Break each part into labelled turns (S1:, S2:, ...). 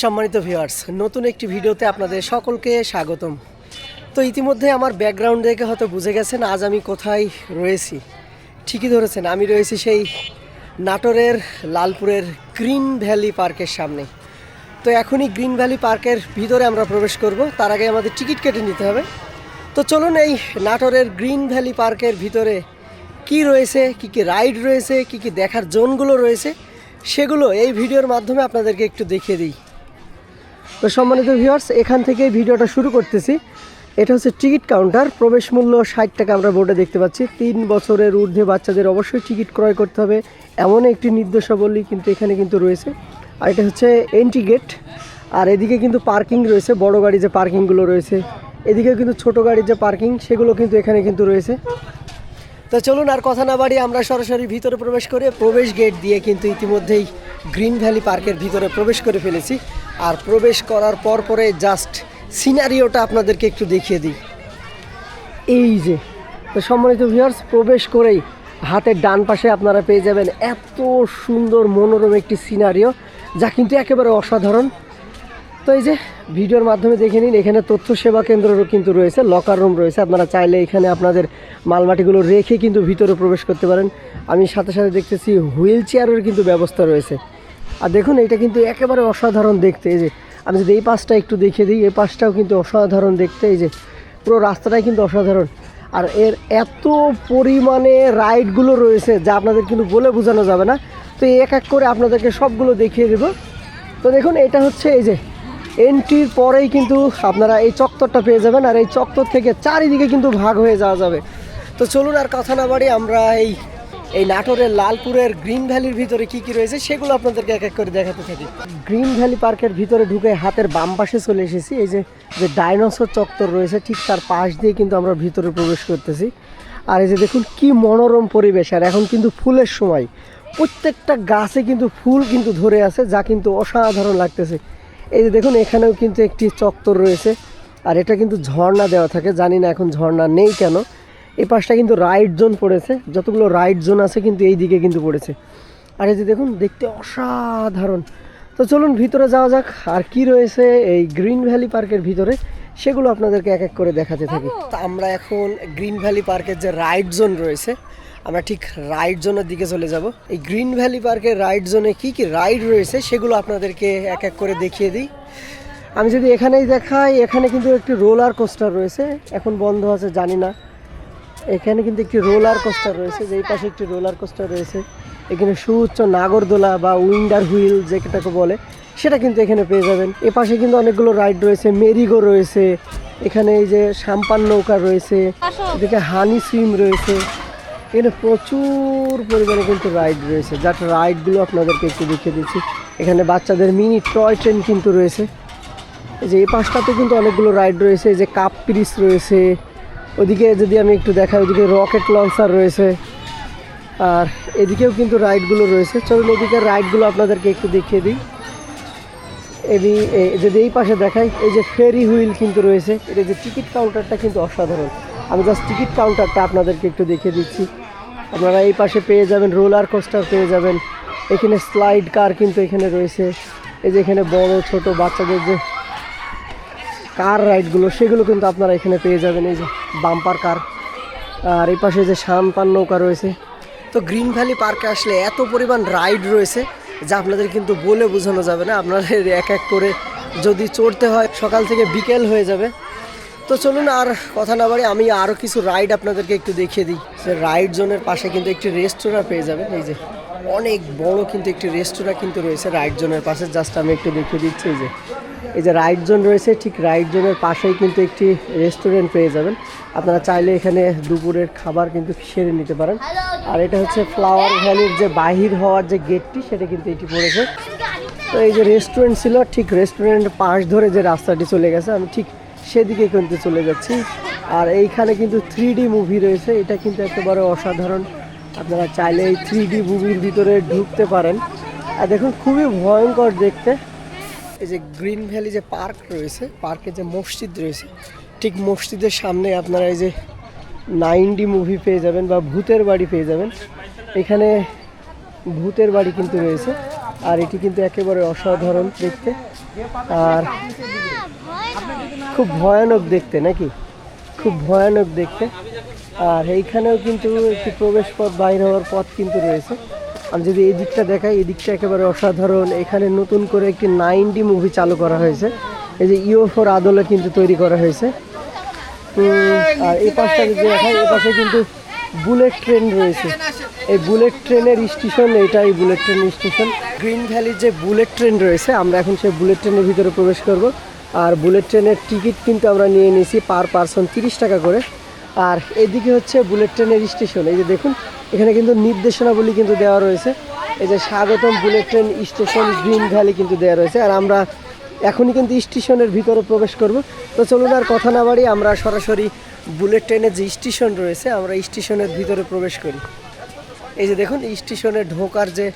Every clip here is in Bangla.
S1: সম্মানিত ভিউয়ার্স নতুন একটি ভিডিওতে আপনাদের সকলকে স্বাগতম। তো ইতিমধ্যে আমার ব্যাকগ্রাউন্ড দেখে হয়তো বুঝে গেছেন আজ আমি কোথায় রয়েছি। ঠিকই ধরেছেন, আমি রয়েছি সেই নাটোরের লালপুরের গ্রিন ভ্যালি পার্কের সামনে। তো এখনই গ্রিন ভ্যালি পার্কের ভিতরে আমরা প্রবেশ করব, তার আগে আমাদের টিকিট কেটে নিতে হবে। তো চলুন এই নাটোরের গ্রিন ভ্যালি পার্কের ভিতরে কি রয়েছে, কি কি রাইড রয়েছে, কি কি দেখার জোনগুলো রয়েছে, সেগুলো এই ভিডিওর মাধ্যমে আপনাদেরকে একটু দেখিয়ে দিই। তো সম্মানিত ভিউয়ার্স এখান থেকে ভিডিওটা শুরু করতেছি। এটা হচ্ছে টিকিট কাউন্টার, প্রবেশ মূল্য ষাট টাকা আমরা বোর্ডে দেখতে পাচ্ছি। তিন বছরের ঊর্ধ্বে বাচ্চাদের অবশ্যই টিকিট ক্রয় করতে হবে। এমন একটি নির্দেশাবলী কিন্তু এখানে কিন্তু রয়েছে। আর এটা হচ্ছে এন্ট্রি গেট আর এদিকে কিন্তু পার্কিং রয়েছে। বড় গাড়ি যে পার্কিংগুলো রয়েছে এদিকে কিন্তু ছোট গাড়ির যে পার্কিং সেগুলো কিন্তু এখানে কিন্তু রয়েছে। তো চলুন আর কথা না বাড়িয়ে আমরা সরাসরি ভিতরে প্রবেশ করে প্রবেশ গেট দিয়ে কিন্তু ইতিমধ্যেই গ্রিন ভ্যালি পার্কের ভিতরে প্রবেশ করে ফেলেছি। আর প্রবেশ করার পর পরে জাস্ট সিনারিওটা আপনাদেরকে একটু দেখিয়ে দিই। এই যে, তো সম্মানিত ভিউয়ার্স প্রবেশ করেই হাতের ডান পাশে আপনারা পেয়ে যাবেন এত সুন্দর মনোরম একটি সিনারিও, যা কিন্তু একেবারে অসাধারণ। তো এই যে, ভিডিওর মাধ্যমে দেখে নিন, এখানে তথ্য সেবা কেন্দ্রও কিন্তু রয়েছে লকার রুম রয়েছে। আপনারা চাইলে এখানে আপনাদের মালমাটিগুলো রেখে কিন্তু ভিতরে প্রবেশ করতে পারেন। আমি সাথে সাথে দেখতেছি হুইল চেয়ারের কিন্তু ব্যবস্থা রয়েছে। আর দেখুন, এটা কিন্তু একেবারে অসাধারণ দেখতে। এই যে, আমি যদি এই পাশটা একটু দেখিয়ে দিই, এই পাশটাও কিন্তু অসাধারণ দেখতে। এই যে, পুরো রাস্তাটাই কিন্তু অসাধারণ। আর এর এত পরিমাণে রাইডগুলো রয়েছে, যা আপনাদের কিন্তু বলে বোঝানো যাবে না। তো এক এক করে আপনাদেরকে সবগুলো দেখিয়ে দেবো। তো দেখুন, এটা হচ্ছে এই যে এন্ট্রির পরেই কিন্তু আপনারা এই চত্বরটা পেয়ে যাবেন। আর এই চত্বর থেকে চারিদিকে কিন্তু ভাগ হয়ে যাওয়া যাবে। তো চলুন আর কথা না বাড়ি আমরা এই এই নাটোরের লালপুরের গ্রিন ভ্যালির ভিতরে কি কি রয়েছে সেগুলো আপনাদেরকে এক এক করে দেখাতে থাকি। গ্রিন ভ্যালি পার্কের ভিতরে ঢুকে হাতের বাম পাশে চলে এসেছি। এই যে যে ডাইনোসর চত্বর রয়েছে, ঠিক তার পাশ দিয়ে কিন্তু আমরা ভিতরে প্রবেশ করতেছি। আর এই যে দেখুন, কি মনোরম পরিবেশ। আর এখন কিন্তু ফুলের সময়। প্রত্যেকটা গাছে কিন্তু ফুল কিন্তু ধরে আছে, যা কিন্তু অসাধারণ লাগতেছে। এই যে দেখুন, এখানেও কিন্তু একটি চত্বর রয়েছে। আর এটা কিন্তু ঝর্ণা দেওয়া থাকে। জানি না এখন ঝর্ণা নেই কেন। এই পাশটা কিন্তু রাইড জোন পড়েছে। যতগুলো রাইড জোন আছে কিন্তু এই দিকে কিন্তু পড়েছে। আর এই যে দেখুন দেখতে অসাধারণ। তো চলুন ভিতরে যাওয়া যাক আর কি রয়েছে এই গ্রিন ভ্যালি পার্কের ভিতরে সেগুলো আপনাদেরকে এক এক করে দেখাতে থাকি। তা আমরা এখন গ্রিন ভ্যালি পার্কের যে রাইড জোন রয়েছে আমরা ঠিক রাইড জোনের দিকে চলে যাব। এই গ্রিন ভ্যালি পার্কের রাইড জোনে কি কি রাইড রয়েছে সেগুলো আপনাদেরকে এক এক করে দেখিয়ে দিই। আমি যদি এখানেই দেখাই এখানে কিন্তু একটি রোলার কোস্টার রয়েছে। এখন বন্ধ আছে জানি না। এখানে কিন্তু একটি রোলার কোস্টার রয়েছে যেই পাশে একটি রোলার কোস্টার রয়েছে। এখানে সুউচ্চ নাগরদোলা বা উইন্ডার হুইল যেটাকে বলে সেটা কিন্তু এখানে পেয়ে যাবেন। এ পাশে কিন্তু অনেকগুলো রাইড রয়েছে মেরিগো রয়েছে এখানে এই যে সাম্পান নৌকা রয়েছে এদিকে হানি সুইম রয়েছে। এখানে প্রচুর পরিমাণে কিন্তু রাইড রয়েছে যার রাইডগুলো আপনাদেরকে একটু দেখিয়ে দিচ্ছি। এখানে বাচ্চাদের মিনি টয় ট্রেন কিন্তু রয়েছে। এই যে এই পাশটাতে কিন্তু অনেকগুলো রাইড রয়েছে এই যে কাপ পিরিস রয়েছে ওদিকে যদি আমি একটু দেখাই, ওদিকে রকেট লঞ্চার রয়েছে। আর এদিকেও কিন্তু রাইডগুলো রয়েছে। চলুন এদিকে রাইডগুলো আপনাদেরকে একটু দেখিয়ে দিই। এদি যদি এই পাশে দেখাই, এই যে ফেরি হুইল কিন্তু রয়েছে। এটা যে টিকিট কাউন্টারটা কিন্তু অসাধারণ। আমি জাস্ট টিকিট কাউন্টারটা আপনাদেরকে একটু দেখিয়ে দিচ্ছি। আপনারা এই পাশে পেয়ে যাবেন রোলার কোস্টার পেয়ে যাবেন। এখানে স্লাইড কার কিন্তু এখানে রয়েছে। এই যে এখানে বড়, ছোট বাচ্চাদের যে কার রাইডগুলো, সেগুলো কিন্তু আপনারা এখানে পেয়ে যাবেন, এই যে বাম্পার কার। আর এই পাশে যে শানপান নৌকা রয়েছে। তো গ্রিন ভ্যালি পার্কে আসলে এত পরিমাণ রাইড রয়েছে, যা আপনাদের কিন্তু বলে বোঝানো যাবে না। আপনাদের এক এক করে যদি চড়তে হয়, সকাল থেকে বিকেল হয়ে যাবে। তো চলুন আর কথা না বাড়ি আমি আরও কিছু রাইড আপনাদেরকে একটু দেখিয়ে দিই। যে রাইড জোনের পাশে কিন্তু একটি রেস্তোরাঁ পেয়ে যাবেন। এই যে অনেক বড় কিন্তু একটি রেস্তোরাঁ কিন্তু রয়েছে রাইড জোনের পাশে। জাস্ট আমি একটু দেখিয়ে দিচ্ছি, এই যে এই যে রাইড জোন রয়েছে, ঠিক রাইড জোনের পাশেই কিন্তু একটি রেস্টুরেন্ট পেয়ে যাবেন। আপনারা চাইলে এখানে দুপুরের খাবার কিন্তু সেরে নিতে পারেন। আর এটা হচ্ছে ফ্লাওয়ার ভ্যালির যে বাহির হওয়ার যে গেটটি, সেটা কিন্তু এটি পড়েছে। তো এই যে রেস্টুরেন্ট ছিল, ঠিক রেস্টুরেন্ট পাশ ধরে যে রাস্তাটি চলে গেছে, আমি ঠিক সেদিকে কিন্তু চলে যাচ্ছি। আর এইখানে কিন্তু থ্রি মুভি রয়েছে, এটা কিন্তু একেবারে অসাধারণ। আপনারা চাইলে এই থ্রি মুভির ভিতরে ঢুকতে পারেন। আর দেখুন, খুবই ভয়ঙ্কর দেখতে। এই যে গ্রিন ভ্যালি যে পার্ক রয়েছে, পার্কে যে মসজিদ রয়েছে, ঠিক মসজিদের সামনে আপনারা এই যে নাইনডি মুভি পেয়ে যাবেন বা ভূতের বাড়ি পেয়ে যাবেন। এখানে ভূতের বাড়ি কিন্তু রয়েছে, আর এটি কিন্তু একেবারে অসাধারণ দেখতে। আর খুব ভয়ানক দেখতে নাকি? খুব ভয়ানক দেখতে। আর এইখানেও কিন্তু একটি প্রবেশ পথ বাইরে হওয়ার পথ কিন্তু রয়েছে। আমি যদি এই দিকটা দেখাই, এই দিকটা একেবারে অসাধারণ। এখানে নতুন করে একটি নাইনটি মুভি চালু করা হয়েছে। এই যে ইউএফওর আদলে কিন্তু তৈরি করা হয়েছে। আর এই পাশটা যদি দেখাই, এই পাশে কিন্তু বুলেট ট্রেন রয়েছে। এই বুলেট ট্রেনের স্টেশন, এটাই বুলেট ট্রেন স্টেশন। গ্রিন ভ্যালির যে বুলেট ট্রেন রয়েছে, আমরা এখন সেই বুলেট ট্রেনের ভিতরে প্রবেশ করব। আর বুলেট ট্রেনের টিকিট কিন্তু আমরা নিয়ে নিয়েছি পার পারসন তিরিশ টাকা করে। আর এদিকে হচ্ছে বুলেট ট্রেনের স্টেশন। এই যে দেখুন এখানে কিন্তু নির্দেশনাবলী কিন্তু দেওয়া রয়েছে। এই যে স্বাগতম bullet train station green valley কিন্তু দেওয়া রয়েছে। আর আমরা এখনই কিন্তু স্টেশনের ভিতরে প্রবেশ করব। তো চলুন আর কথা না বাড়ি আমরা সরাসরি বুলেট ট্রেনের যে স্টেশন রয়েছে, আমরা স্টেশনের ভিতরে প্রবেশ করি। এই যে দেখুন স্টেশনে ঢোকার যে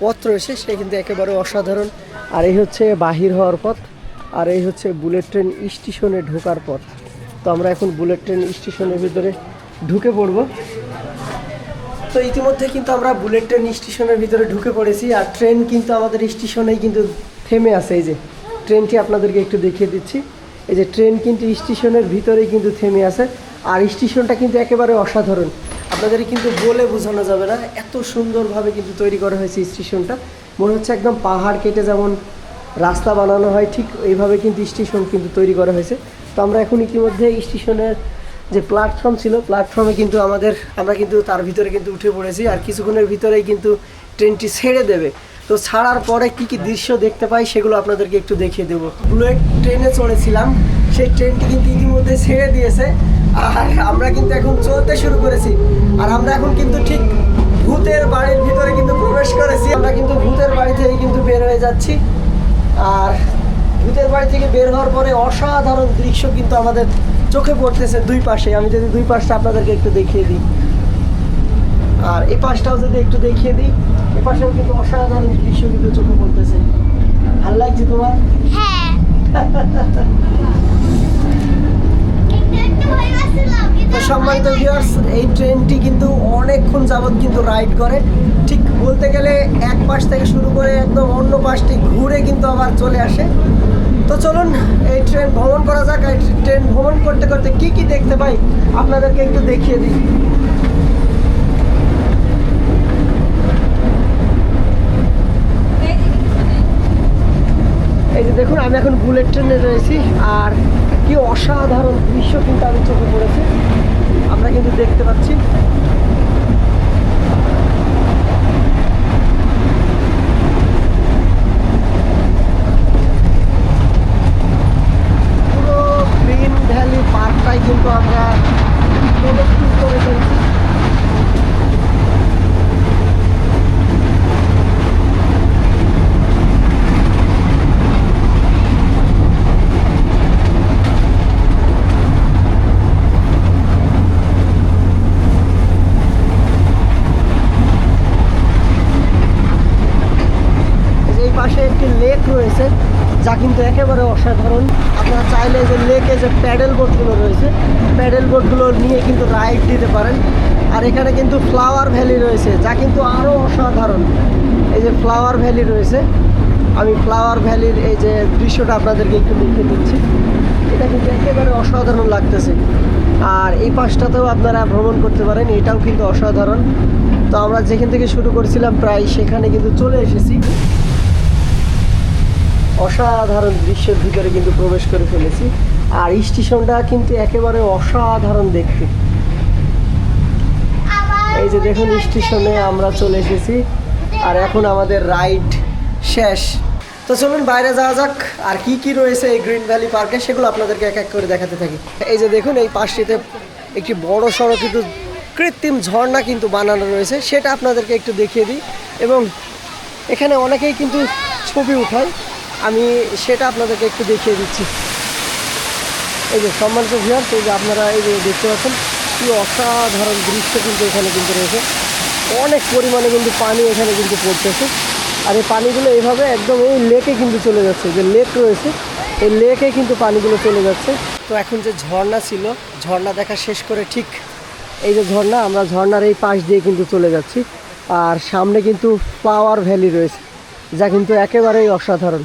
S1: পথ রয়েছে, সে কিন্তু একেবারে অসাধারণ। আর এই হচ্ছে বাহির হওয়ার পথ, আর এই হচ্ছে বুলেট ট্রেন স্টেশনে ঢোকার পথ। তো আমরা এখন বুলেট ট্রেন স্টেশনের ভিতরে ঢুকে পড়ব। তো ইতিমধ্যে কিন্তু আমরা বুলেট ট্রেন স্টেশনের ভিতরে ঢুকে পড়েছি আর ট্রেন কিন্তু আমাদের স্টেশনেই কিন্তু থেমে আছে। এই যে ট্রেনটি আপনাদেরকে একটু দেখিয়ে দিচ্ছি। এই যে ট্রেন কিন্তু স্টেশনের ভিতরেই কিন্তু থেমে আছে আর স্টেশনটা কিন্তু একেবারে অসাধারণ। আপনাদের কিন্তু বলে বোঝানো যাবে না, এত সুন্দরভাবে কিন্তু তৈরি করা হয়েছে স্টেশনটা। মনে হচ্ছে একদম পাহাড় কেটে যেমন রাস্তা বানানো হয়, ঠিক এইভাবে কিন্তু স্টেশন কিন্তু তৈরি করা হয়েছে। তো আমরা এখন ইতিমধ্যে স্টেশনের যে প্ল্যাটফর্ম ছিল প্ল্যাটফর্মে কিন্তু আমাদের, আমরা কিন্তু তার ভিতরে কিন্তু উঠে পড়েছি আর কিছুক্ষণের ভিতরেই কিন্তু ট্রেনটি ছেড়ে দেবে। তো ছাড়ার পরে কি কি দৃশ্য দেখতে পাই সেগুলো আপনাদেরকে একটু দেখিয়ে দেবো। বুলেট ট্রেনে চড়েছিলাম, সেই ট্রেনটি কিন্তু ইতিমধ্যে ছেড়ে দিয়েছে। আর আমরা কিন্তু এখন চলতে শুরু করেছি। আর আমরা এখন কিন্তু ঠিক ভূতের বাড়ির ভিতরে কিন্তু প্রবেশ করেছি। আমরা কিন্তু ভূতের বাড়ি থেকে কিন্তু বের হয়ে যাচ্ছি। আর ভূতের বাড়ি থেকে বের হওয়ার পরে অসাধারণ দৃশ্য কিন্তু আমাদের চোখে পড়তেছে দুই পাশে। আমি যদি দুই পাশটা আপনাদেরকে একটু দেখিয়ে দিই। আর এই পাশটাও যদি একটু দেখিয়ে দিই এ পাশেও কিন্তু অসাধারণ দৃশ্য কিন্তু চোখে পড়তেছে। ভালো লাগছে তোমার?
S2: হ্যাঁ একটু একটু ভয় পাচ্ছিলাম কিন্তু
S1: তো সম্মানিত ভিউয়ার্স এই ট্রেনটি কিন্তু অনেকক্ষণ যাবত কিন্তু রাইড করে। ঠিক বলতে গেলে এক পাশ থেকে শুরু করে একদম অন্য পাশটি ঘুরে কিন্তু আবার চলে আসে। তো চলুন, এই ট্রেন ভ্রমণ করা যাক। এই ট্রেন ভ্রমণ করতে করতে কি কি দেখতে পাই আপনাদেরকে একটু দেখিয়ে দিই। এই যে দেখুন, আমি এখন বুলেট ট্রেনে রয়েছি। আর কি অসাধারণ দৃশ্য কিন্তু আমি চোখে পড়েছে। আমরা কিন্তু দেখতে পাচ্ছি পুরো গ্রিন ভ্যালি পার্কটাই কিন্তু আমরা প্রদক্ষিণ করে ফেলছি এই যে এই পাশে একটি লেক রয়েছে যা কিন্তু একেবারে অসাধারণ। আপনারা চাইলে যে লেকে যে প্যাডেল বোটগুলো রয়েছে প্যাডেল বোটগুলো নিয়ে কিন্তু রাইড দিতে পারেন। আর এখানে কিন্তু ফ্লাওয়ার ভ্যালি রয়েছে, যা কিন্তু আরও অসাধারণ। এই যে ফ্লাওয়ার ভ্যালি রয়েছে, আমি ফ্লাওয়ার ভ্যালির এই যে দৃশ্যটা আপনাদেরকে একটু দেখিয়ে দিচ্ছি। এটা কিন্তু একেবারে অসাধারণ লাগতেছে। আর এই পাশটাতেও আপনারা ভ্রমণ করতে পারেন, এটাও কিন্তু অসাধারণ। তো আমরা যেখান থেকে শুরু করেছিলাম, প্রায় সেখানে কিন্তু চলে এসেছি। অসাধারণ দৃশ্যের ভিতরে কিন্তু প্রবেশ করে ফেলেছি। আর স্টেশনটা কিন্তু একেবারে অসাধারণ দেখতে। এই যে দেখুন, স্টেশনে আমরা চলে এসেছি। আর এখন আমাদের রাইড শেষ। তো চলুন বাইরে যাওয়া যাক, আর কি কি রয়েছে এই গ্রিন ভ্যালি পার্কে সেগুলো আপনাদেরকে এক এক করে দেখাতে থাকি। এই যে দেখুন, এই পাশটিতে একটি বড় সড়ো কিন্তু কৃত্রিম ঝর্ণা কিন্তু বানানো রয়েছে। সেটা আপনাদেরকে একটু দেখিয়ে দিই। এবং এখানে অনেকেই কিন্তু ছবি উঠায়। আমি সেটা আপনাদেরকে একটু দেখিয়ে দিচ্ছি। এই যে সম্মানিত ভিউয়ার্স এই যে আপনারা এই যে দেখতে পাচ্ছেন, কি অসাধারণ দৃশ্য কিন্তু এখানে কিন্তু রয়েছে। অনেক পরিমাণে কিন্তু পানি এখানে কিন্তু পড়তেছে। আর এই পানিগুলো এইভাবে একদম এই লেকে কিন্তু চলে যাচ্ছে, যে লেক রয়েছে, এই লেকে কিন্তু পানিগুলো চলে যাচ্ছে। তো এখন যে ঝর্ণা ছিল, ঝর্ণা দেখা শেষ করে ঠিক এই যে ঝর্ণা, আমরা ঝর্ণার এই পাশ দিয়ে কিন্তু চলে যাচ্ছি। আর সামনে কিন্তু পাওয়ার ভ্যালি রয়েছে, যা কিন্তু একেবারেই অসাধারণ।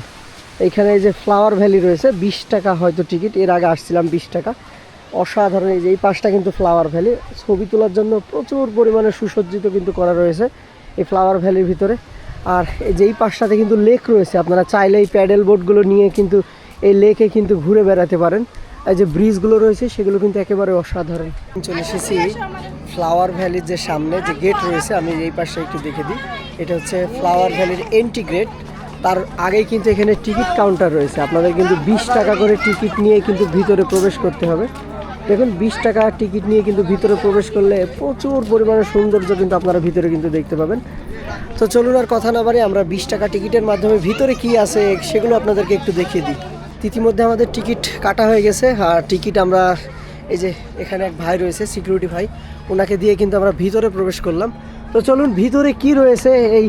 S1: এইখানে এই যে ফ্লাওয়ার ভ্যালি রয়েছে, বিশ টাকা হয়তো টিকিট এর আগে আসছিলাম বিশ টাকা। অসাধারণ এই যে, এই পাশটা কিন্তু ফ্লাওয়ার ভ্যালি ছবি তোলার জন্য প্রচুর পরিমাণে সুসজ্জিত কিন্তু করা রয়েছে এই ফ্লাওয়ার ভ্যালির ভিতরে। আর এই যে, এই পাশটাতে কিন্তু লেক রয়েছে, আপনারা চাইলে এই প্যাডেল বোটগুলো নিয়ে কিন্তু এই লেকে কিন্তু ঘুরে বেড়াতে পারেন। এই যে ব্রিজগুলো রয়েছে, সেগুলো কিন্তু একেবারে অসাধারণ। চলে এসেছি ফ্লাওয়ার ভ্যালির যে সামনে যে গেট রয়েছে, আমি এই পাশে একটু দেখে দিই। এটা হচ্ছে ফ্লাওয়ার ভ্যালির এন্ট্রি গেট তার আগেই কিন্তু এখানে টিকিট কাউন্টার রয়েছে। আপনাদের কিন্তু বিশ টাকা করে টিকিট নিয়ে কিন্তু ভিতরে প্রবেশ করতে হবে। দেখুন, বিশ টাকা টিকিট নিয়ে কিন্তু ভিতরে প্রবেশ করলে প্রচুর পরিমাণে সৌন্দর্য কিন্তু আপনারা ভিতরে কিন্তু দেখতে পাবেন। তো চলুন আর কথা না বাড়ি আমরা বিশ টাকা টিকিটের মাধ্যমে ভিতরে কি আছে সেগুলো আপনাদেরকে একটু দেখিয়ে দিই। ইতিমধ্যে আমাদের টিকিট কাটা হয়ে গেছে আর টিকিট আমরা এই যে এখানে এক ভাই রয়েছে সিকিউরিটি ভাই। ওনাকে দিয়ে কিন্তু আমরা ভিতরে প্রবেশ করলাম। তো চলুন, ভিতরে কি রয়েছে এই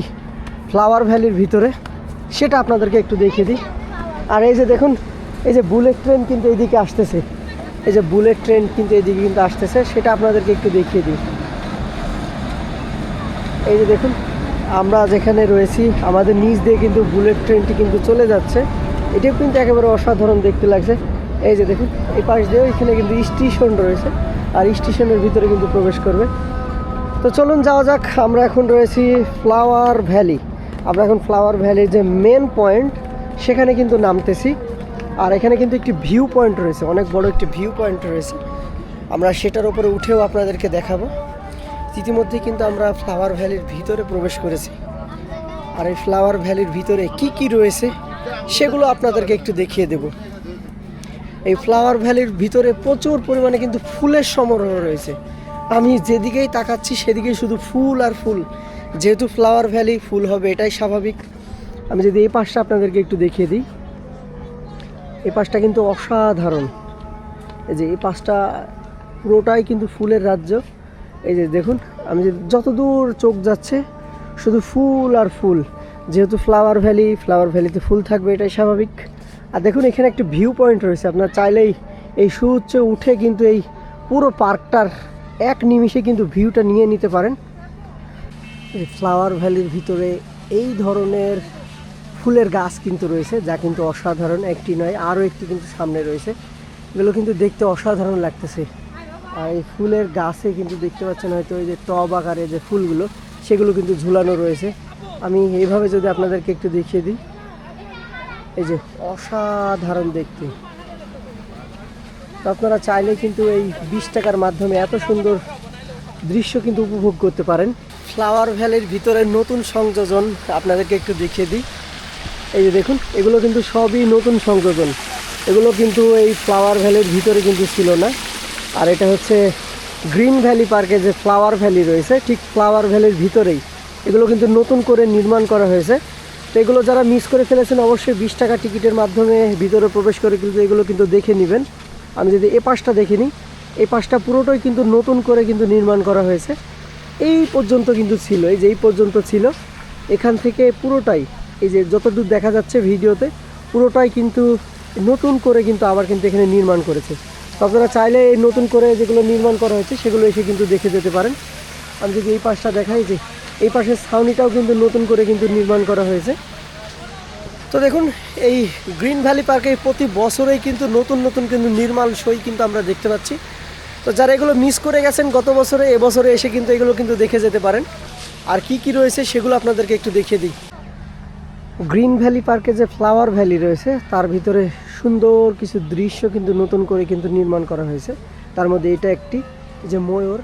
S1: ফ্লাওয়ার ভ্যালির ভিতরে? সেটা আপনাদেরকে একটু দেখিয়ে দিই। আর এই যে দেখুন, এই যে বুলেট ট্রেন কিন্তু এইদিকে আসতেছে। এই যে বুলেট ট্রেন কিন্তু এইদিকে কিন্তু আসতেছে, সেটা আপনাদেরকে একটু দেখিয়ে দিই। এই যে দেখুন, আমরা যেখানে রয়েছি, আমাদের নিচ দিয়ে কিন্তু বুলেট ট্রেনটি কিন্তু চলে যাচ্ছে। এটাও কিন্তু একেবারে অসাধারণ দেখতে লাগছে। এই যে দেখুন, এই পাশ দিয়েও এখানে কিন্তু স্টেশন রয়েছে, আর স্টেশনের ভিতরে কিন্তু প্রবেশ করবে। তো চলুন যাওয়া যাক, আমরা এখন রয়েছি ফ্লাওয়ার ভ্যালি আমরা এখন ফ্লাওয়ার ভ্যালির যে মেন পয়েন্ট সেখানে কিন্তু নামতেছি। আর এখানে কিন্তু একটি ভিউ পয়েন্ট রয়েছে, অনেক বড় একটি ভিউ পয়েন্ট রয়েছে। আমরা সেটার উপরে উঠেও আপনাদেরকে দেখাবো। ইতিমধ্যে কিন্তু আমরা ফ্লাওয়ার ভ্যালির ভিতরে প্রবেশ করেছি। আর এই ফ্লাওয়ার ভ্যালির ভিতরে কি কি রয়েছে, সেগুলো আপনাদেরকে একটু দেখিয়ে দেব। এই ফ্লাওয়ার ভ্যালির ভিতরে প্রচুর পরিমাণে কিন্তু ফুলের সমারোহ রয়েছে। আমি যেদিকেই তাকাচ্ছি, সেদিকেই শুধু ফুল আর ফুল। যেহেতু ফ্লাওয়ার ভ্যালি ফুল হবে, এটাই স্বাভাবিক। আমি যদি এই পাশটা আপনাদেরকে একটু দেখিয়ে দিই। এই পাশটা কিন্তু অসাধারণ। এই যে এই পাশটা পুরোটাই কিন্তু ফুলের রাজ্য। এই যে দেখুন, আমি যে যত দূর চোখ যাচ্ছে, শুধু ফুল আর ফুল। যেহেতু ফ্লাওয়ার ভ্যালি ফ্লাওয়ার ভ্যালিতে ফুল থাকবে, এটাই স্বাভাবিক। আর দেখুন, এখানে একটা ভিউ পয়েন্ট রয়েছে। আপনার চাইলেই এই সুউচ্চে উঠে কিন্তু এই পুরো পার্কটার এক নিমিষে কিন্তু ভিউটা নিয়ে নিতে পারেন। ফ্লাওয়ার ভ্যালির ভিতরে এই ধরনের ফুলের গাছ কিন্তু রয়েছে, যা কিন্তু অসাধারণ। একটি নয়, আরও একটি কিন্তু সামনে রয়েছে। এগুলো কিন্তু দেখতে অসাধারণ লাগতেছে। আর এই ফুলের গাছে কিন্তু দেখতে পাচ্ছেন হয়তো ওই যে টব আকারে যে ফুলগুলো, সেগুলো কিন্তু ঝুলানো রয়েছে। আমি এইভাবে যদি আপনাদেরকে একটু দেখিয়ে দিই। এই যে অসাধারণ দেখতে। আপনারা চাইলে কিন্তু এই বিশ টাকার মাধ্যমে এত সুন্দর দৃশ্য কিন্তু উপভোগ করতে পারেন। ফ্লাওয়ার ভ্যালির ভিতরে নতুন সংযোজন আপনাদেরকে একটু দেখিয়ে দিই। এই যে দেখুন, এগুলো কিন্তু সবই নতুন সংযোজন। এগুলো কিন্তু এই ফ্লাওয়ার ভ্যালির ভিতরে কিন্তু ছিল না। আর এটা হচ্ছে গ্রিন ভ্যালি পার্কে যে ফ্লাওয়ার ভ্যালি রয়েছে, ঠিক ফ্লাওয়ার ভ্যালির ভিতরেই। এগুলো কিন্তু নতুন করে নির্মাণ করা হয়েছে। তো এগুলো যারা মিস করে ফেলেছেন, অবশ্যই বিশ টাকা টিকিটের মাধ্যমে ভিতরে প্রবেশ করে কিন্তু এগুলো কিন্তু দেখে নেবেন। আমি যদি এ পাশটা দেখে নিই এই পাশটা পুরোটাই কিন্তু নতুন করে কিন্তু নির্মাণ করা হয়েছে। এই পর্যন্ত কিন্তু ছিল, এই যে এই পর্যন্ত ছিল। এখান থেকে পুরোটাই, এই যে যতদূর দেখা যাচ্ছে ভিডিওতে, পুরোটাই কিন্তু নতুন করে কিন্তু আবার কিন্তু এখানে নির্মাণ করেছে। আপনারা চাইলে এই নতুন করে যেগুলো নির্মাণ করা হয়েছে, সেগুলো এসে কিন্তু দেখে যেতে পারেন। আমি যদি এই পাশটা দেখাই, যে এই পাশের ছাউনিটাও কিন্তু নতুন করে কিন্তু নির্মাণ করা হয়েছে। তো দেখুন, এই গ্রিন ভ্যালি পার্কে প্রতি বছরেই কিন্তু নতুন নতুন কিন্তু নির্মাণ সই কিন্তু আমরা দেখতে পাচ্ছি। তো যারা এগুলো মিস করে গেছেন গত বছরে এবছরে এসে কিন্তু এগুলো কিন্তু দেখে যেতে পারেন। আর কি কি রয়েছে সেগুলো আপনাদেরকে একটু দেখিয়ে দিই। গ্রিন ভ্যালি পার্কে যে ফ্লাওয়ার ভ্যালি রয়েছে, তার ভিতরে সুন্দর কিছু দৃশ্য কিন্তু নতুন করে কিন্তু নির্মাণ করা হয়েছে। তার মধ্যে এটা একটি যে ময়ূর,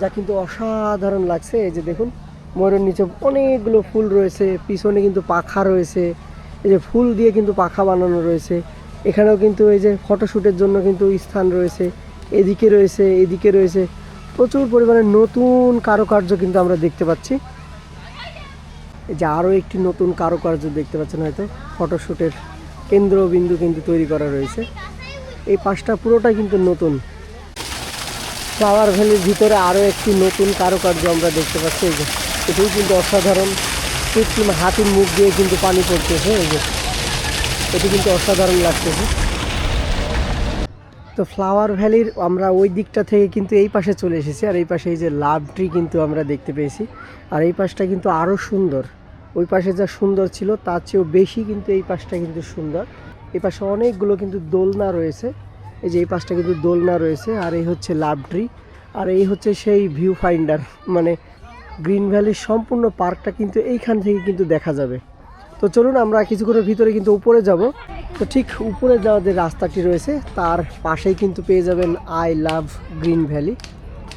S1: যা কিন্তু অসাধারণ লাগছে। এই যে দেখুন, ময়ূরের নিচে অনেকগুলো ফুল রয়েছে, পিছনে কিন্তু পাখা রয়েছে, এই যে ফুল দিয়ে কিন্তু পাখা বানানো রয়েছে। এখানেও কিন্তু এই যে ফটোশ্যুটের জন্য কিন্তু স্থান রয়েছে। এদিকে রয়েছে এদিকে রয়েছে। প্রচুর পরিমাণে নতুন কারুকার্য কিন্তু আমরা দেখতে পাচ্ছি। এই যে আরও একটি নতুন কারুকার্য দেখতে পাচ্ছেন হয়তো। ফটোশ্যুটের কেন্দ্রবিন্দু কিন্তু তৈরি করা রয়েছে। এই পাশটা পুরোটাই কিন্তু নতুন। ফ্লাওয়ার ভ্যালির ভিতরে আরও একটি নতুন কারুকার্য আমরা দেখতে পাচ্ছি। এই যে এটাও কিন্তু অসাধারণ। কৃত্রিম হাতির মুখ দিয়ে কিন্তু পানি পড়তেছে। এই যে, এটি কিন্তু অসাধারণ লাগতেছে। তো ফ্লাওয়ার ভ্যালির আমরা ওই দিকটা থেকে কিন্তু এই পাশে চলে এসেছি। আর এই পাশে এই যে লাভ ট্রি কিন্তু আমরা দেখতে পেয়েছি। আর এই পাশটা কিন্তু আরও সুন্দর। ওই পাশে যা সুন্দর ছিল, তার চেয়েও বেশি কিন্তু এই পাশটা কিন্তু সুন্দর। এই পাশে অনেকগুলো কিন্তু দোলনা রয়েছে। এই যে এই পাশটা কিন্তু দোলনা রয়েছে, আর এই হচ্ছে লাভ ট্রি আর এই হচ্ছে সেই ভিউ ফাইন্ডার মানে গ্রিন ভ্যালির সম্পূর্ণ পার্কটা কিন্তু এইখান থেকে কিন্তু দেখা যাবে। তো চলুন আমরা কিছুক্ষণের ভিতরে কিন্তু উপরে যাব। তো ঠিক উপরে যাওয়ার যে রাস্তাটি রয়েছে, তার পাশেই কিন্তু পেয়ে যাবেন আই লাভ গ্রিন ভ্যালি।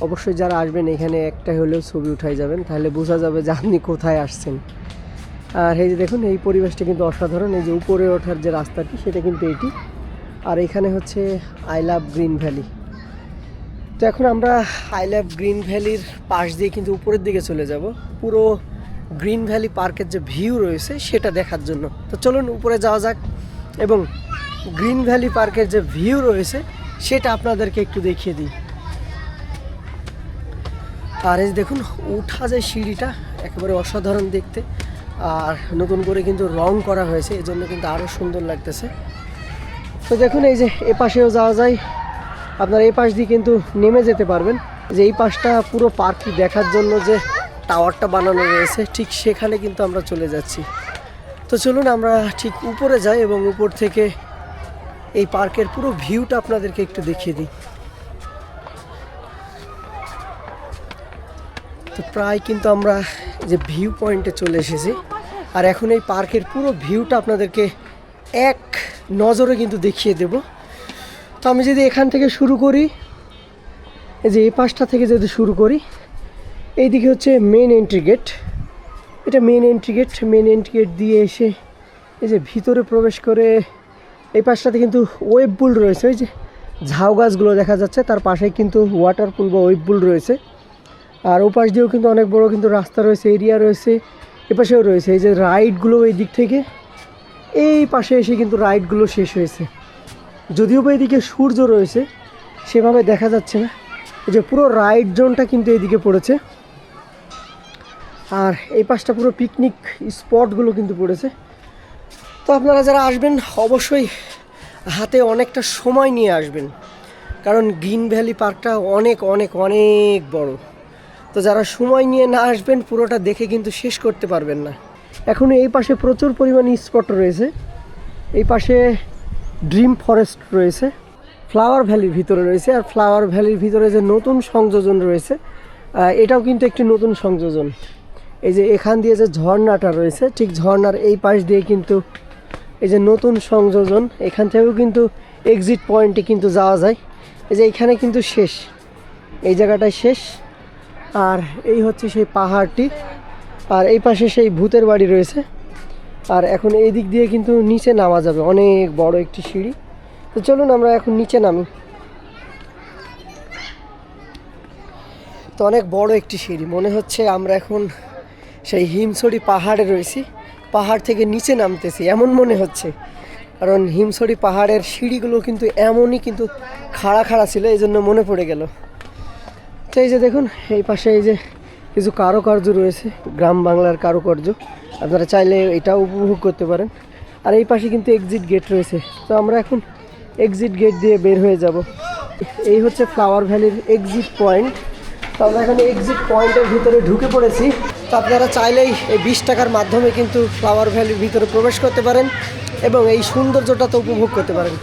S1: অবশ্যই যারা আসবেন এখানে একটা হলেও ছবি উঠাই যাবেন, তাহলে বোঝা যাবে যে আপনি কোথায় আসছেন। আর এই যে দেখুন, এই পরিবেশটা কিন্তু অসাধারণ। এই যে উপরে ওঠার যে রাস্তাটি, সেটা কিন্তু এটি। আর এখানে হচ্ছে আই লাভ গ্রিন ভ্যালি। তো এখন আমরা আই লাভ গ্রিন ভ্যালির পাশ দিয়ে কিন্তু উপরের দিকে চলে যাব। পুরো গ্রিন ভ্যালি পার্কের যে ভিউ রয়েছে সেটা দেখার জন্য। তো চলুন উপরে যাওয়া যাক এবং গ্রিন ভ্যালি পার্কের যে ভিউ রয়েছে সেটা আপনাদেরকে একটু দেখিয়ে দিই। আর এই দেখুন, উঠা যে সিঁড়িটা একেবারে অসাধারণ দেখতে। আর নতুন করে কিন্তু রং করা হয়েছে এই জন্য কিন্তু আরও সুন্দর লাগতেছে। তো দেখুন, এই যে এ পাশেও যাওয়া যায়। আপনারা এই পাশ দিয়ে কিন্তু নেমে যেতে পারবেন। যে এই পাশটা পুরো পার্কটি দেখার জন্য যে টাওয়ারটা বানানো রয়েছে, ঠিক সেখানে কিন্তু আমরা চলে যাচ্ছি। তো চলুন আমরা ঠিক উপরে যাই এবং উপর থেকে এই পার্কের পুরো ভিউটা আপনাদেরকে একটু দেখিয়ে দিই। তো প্রায় কিন্তু আমরা যে ভিউ পয়েন্টে চলে এসেছি, আর এখন এই পার্কের পুরো ভিউটা আপনাদেরকে এক নজরে কিন্তু দেখিয়ে দেব। তো আমি যদি এখান থেকে শুরু করি, এই যে এই পাশটা থেকে যদি শুরু করি এইদিকে হচ্ছে মেন এন্ট্রি গেট এটা main entry gate main entry gate দিয়ে এসে এই যে ভিতরে প্রবেশ করে এই পাশটাতে কিন্তু ওয়েব পুল রয়েছে। ওই যে ঝাউ গাছগুলো দেখা যাচ্ছে, তার পাশে কিন্তু ওয়াটার পুল বা ওয়েব পুল রয়েছে। আর ওপাশ দিয়েও কিন্তু অনেক বড় কিন্তু রাস্তা রয়েছে এরিয়া রয়েছে, এপাশেও রয়েছে। এই যে রাইডগুলো এই দিক থেকে, এই পাশে এসে কিন্তু রাইডগুলো শেষ হয়েছে। যদিও বা এদিকে সূর্য রয়েছে, সেভাবে দেখা যাচ্ছে না। এই যে পুরো রাইড জোনটা কিন্তু এদিকে পড়েছে। আর এই পাশটা পুরো পিকনিক স্পটগুলো কিন্তু পড়েছে। তো আপনারা যারা আসবেন, অবশ্যই হাতে অনেকটা সময় নিয়ে আসবেন। কারণ গ্রিন ভ্যালি পার্কটা অনেক অনেক অনেক বড়। তো যারা সময় নিয়ে না আসবেন, পুরোটা দেখে কিন্তু শেষ করতে পারবেন না। এখন এই পাশে প্রচুর পরিমাণে স্পট রয়েছে। এই পাশে ড্রিম ফরেস্ট রয়েছে। ফ্লাওয়ার ভ্যালির ভিতরে রয়েছে। আর ফ্লাওয়ার ভ্যালির ভিতরে যে নতুন সংযোজন রয়েছে এটাও কিন্তু একটি নতুন সংযোজন। এই যে এখান দিয়ে যে ঝর্ণাটা রয়েছে, ঠিক ঝর্ণার এই পাশ দিয়ে কিন্তু এই যে নতুন সংযোজন, এখান থেকেও কিন্তু এক্সিট পয়েন্টে কিন্তু যাওয়া যায়। এই যে এখানে কিন্তু শেষ, এই জায়গাটায় শেষ। আর এই হচ্ছে সেই পাহাড়টি, আর এই পাশে সেই ভূতের বাড়ি রয়েছে। আর এখন এই দিক দিয়ে কিন্তু নিচে নামা যাবে, অনেক বড় একটি সিঁড়ি। তো চলুন আমরা এখন নিচে নামি। তো অনেক বড় একটি সিঁড়ি, মনে হচ্ছে আমরা এখন সেই হিমছড়ি পাহাড়ে রয়েছি। পাহাড় থেকে নিচে নামতেছি, এমন মনে হচ্ছে। কারণ হিমছড়ি পাহাড়ের সিঁড়িগুলো কিন্তু এমনই কিন্তু খাড়া খাড়া ছিল এই জন্য মনে পড়ে গেল। তো এই যে দেখুন, এই পাশে এই যে কিছু কারুকার্য রয়েছে, গ্রাম বাংলার কারুকার্য। আপনারা চাইলে এটাও উপভোগ করতে পারেন। আর এই পাশে কিন্তু এক্সিট গেট রয়েছে। তো আমরা এখন এক্সিট গেট দিয়ে বের হয়ে যাব। এই হচ্ছে ফ্লাওয়ার ভ্যালির এক্সিট পয়েন্ট তো আমরা এখানে এক্সিট পয়েন্টের ভিতরে ঢুকে পড়েছি। তো আপনারা চাইলেই এই বিশ টাকার মাধ্যমে কিন্তু ফ্লাওয়ার ভ্যালির ভিতরে প্রবেশ করতে পারেন এবং এই সৌন্দর্যটা তো উপভোগ করতে পারেন।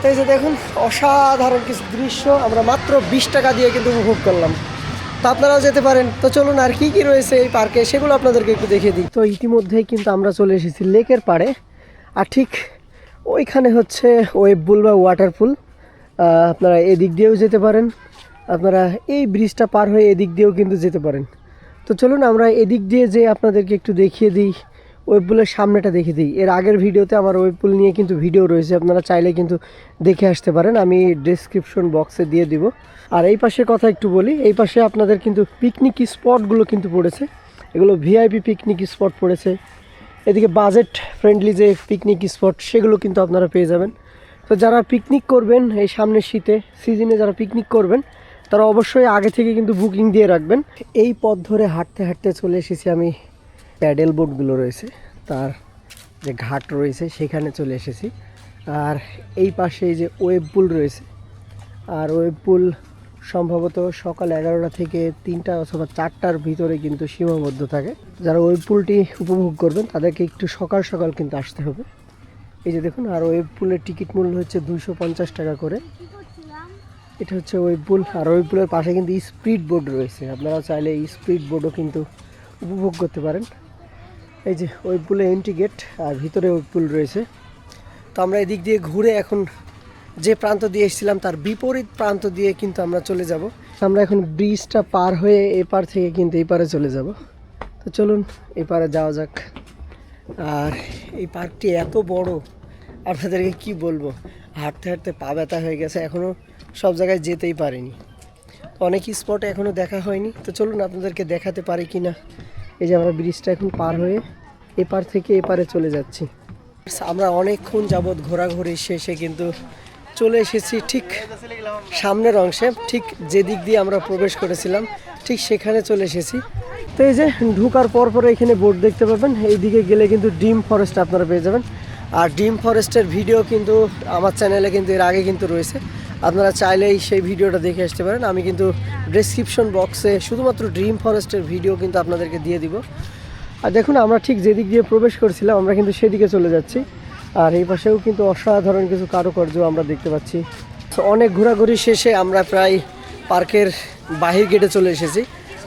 S1: তো এই যে দেখুন, অসাধারণ কিছু দৃশ্য, আমরা মাত্র বিশ টাকা দিয়ে কিন্তু উপভোগ করলাম। তো আপনারাও যেতে পারেন। তো চলুন আর কি কি রয়েছে এই পার্কে, সেগুলো আপনাদেরকে একটু দেখিয়ে দিই। তো ইতিমধ্যেই কিন্তু আমরা চলে এসেছি লেকের পাড়ে। আর ঠিক ওইখানে হচ্ছে ওয়েব পুল বা ওয়াটার পুল। আপনারা এদিক দিয়েও যেতে পারেন। আপনারা এই ব্রিজটা পার হয়ে এদিক দিয়েও কিন্তু যেতে পারেন। তো চলুন আমরা এদিক দিয়ে যে আপনাদেরকে একটু দেখিয়ে দিই ওয়েব পুলের সামনেটা দেখিয়ে দিই। এর আগের ভিডিওতে আমার ওয়েব পুল নিয়ে কিন্তু ভিডিও রয়েছে, আপনারা চাইলে কিন্তু দেখে আসতে পারেন, আমি ডেসক্রিপশন বক্সে দিয়ে দিব। আর এই পাশের কথা একটু বলি, এই পাশে আপনাদের কিন্তু পিকনিক স্পটগুলো কিন্তু পড়েছে, এগুলো ভিআইপি পিকনিক স্পট পড়েছে। এদিকে বাজেট ফ্রেন্ডলি যে পিকনিক স্পট সেগুলো কিন্তু আপনারা পেয়ে যাবেন। তো যারা পিকনিক করবেন এই সামনের শীতে সিজনে যারা পিকনিক করবেন তারা অবশ্যই আগে থেকে কিন্তু বুকিং দিয়ে রাখবেন। এই পথ ধরে হাঁটতে হাঁটতে চলে এসেছি আমি প্যাডেল বোটগুলো রয়েছে, তার যে ঘাট রয়েছে সেখানে চলে এসেছি। আর এই পাশে যে ওয়েব পুল রয়েছে, আর ওয়েব পুল সম্ভবত সকাল এগারোটা থেকে তিনটা অথবা চারটার ভিতরে কিন্তু সীমাবদ্ধ থাকে। যারা ওয়েব পুলটি উপভোগ করবেন, তাদেরকে একটু সকাল সকাল কিন্তু আসতে হবে। এই যে দেখুন, আর ওয়েব পুলের টিকিট মূল্য হচ্ছে দুশো টাকা করে। এটা হচ্ছে ওই পুল আর ওই পুলের পাশে কিন্তু স্পিড বোর্ড রয়েছে। আপনারা চাইলে এই স্পিড বোর্ডও কিন্তু উপভোগ করতে পারেন। এই যে ওই পুলে এন্ট্রি গেট আর ভিতরে ওই পুল রয়েছে। তো আমরা এদিক দিয়ে ঘুরে এখন যে প্রান্ত দিয়ে এসেছিলাম, তার বিপরীত প্রান্ত দিয়ে কিন্তু আমরা চলে যাব। আমরা এখন ব্রিজটা পার হয়ে এপার থেকে কিন্তু এই পারে চলে যাব। তো চলুন এই পারে যাওয়া যাক। আর এই পার্কটি এত বড়, আপনাদেরকে কি বলব? হাঁটতে হাঁটতে পা ব্যথা হয়ে গেছে। এখনও সব জায়গায় যেতেই পারিনি। অনেক স্পটে এখনও দেখা হয়নি। তো চলুন আপনাদেরকে দেখাতে পারি কি না এই যে আমরা ব্রিজটা এখন পার হয়ে এপার থেকে এপারে চলে যাচ্ছি। আমরা অনেকক্ষণ যাবৎ ঘোরাঘুরি শেষে কিন্তু চলে এসেছি ঠিক সামনের অংশে, ঠিক যে দিক দিয়ে আমরা প্রবেশ করেছিলাম, ঠিক সেখানে চলে এসেছি। তো এই যে ঢুকার পর পরে এখানে বোর্ড দেখতে পাবেন। এই দিকে গেলে কিন্তু ডিম ফরেস্ট আপনারা পেয়ে যাবেন। আর ডিম ফরেস্টের ভিডিও কিন্তু আমার চ্যানেলে কিন্তু এর আগে কিন্তু রয়েছে। আপনারা চাইলেই সেই ভিডিওটা দেখে আসতে পারেন। আমি কিন্তু ডেসক্রিপশন বক্সে শুধুমাত্র ড্রিম ফরেস্টের ভিডিও কিন্তু আপনাদেরকে দিয়ে দিব। আর দেখুন, আমরা ঠিক যেদিক দিয়ে প্রবেশ করছিলাম, আমরা কিন্তু সেদিকে চলে যাচ্ছি। আর এই পাশেও কিন্তু অসাধারণ কিছু কারুকার্য আমরা দেখতে পাচ্ছি। তো অনেক ঘোরাঘুরি শেষে আমরা প্রায় পার্কের বাহির গেটে চলে এসেছি।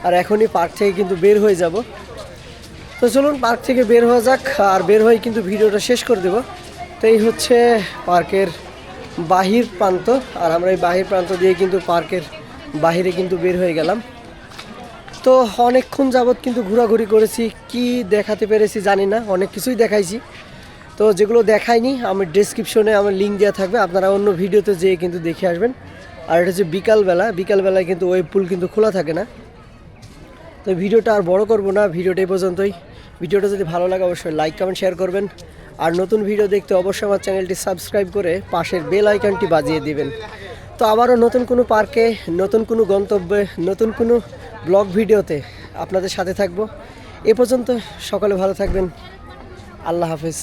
S1: আর এখনই পার্ক থেকে কিন্তু বের হয়ে যাব। তো চলুন, পার্ক থেকে বের হওয়া যাক। আর বের হয়ে কিন্তু ভিডিওটা শেষ করে দেব। তো এই হচ্ছে পার্কের বাহির প্রান্ত, আর আমরা এই বাহির প্রান্ত দিয়ে কিন্তু পার্কের বাহিরে কিন্তু বের হয়ে গেলাম। তো অনেকক্ষণ যাবৎ কিন্তু ঘোরাঘুরি করেছি, কি দেখাতে পেরেছি জানি না, অনেক কিছুই দেখাইছি। তো যেগুলো দেখাইনি, আমি ডেসক্রিপশনে আমার লিঙ্ক দেওয়া থাকবে, আপনারা অন্য ভিডিওতে যেয়ে কিন্তু দেখে আসবেন। আর এটা হচ্ছে বিকালবেলা, বিকালবেলায় কিন্তু ওয়েব পুল কিন্তু খোলা থাকে না। তো ভিডিওটা আর বড় করব না, ভিডিওটা এই পর্যন্তই। ভিডিওটা যদি ভালো লাগে, অবশ্যই লাইক কমেন্ট শেয়ার করবেন। আর নতুন ভিডিও দেখতে অবশ্যই আমার চ্যানেলটি সাবস্ক্রাইব করে পাশের বেল আইকনটি বাজিয়ে দিবেন। তো আবারও নতুন কোনো পার্কে, নতুন কোনো গন্তব্যে, নতুন কোনো ব্লগ ভিডিওতে আপনাদের সাথে থাকব। এ পর্যন্ত সকলে ভালো থাকবেন। আল্লাহ হাফেজ।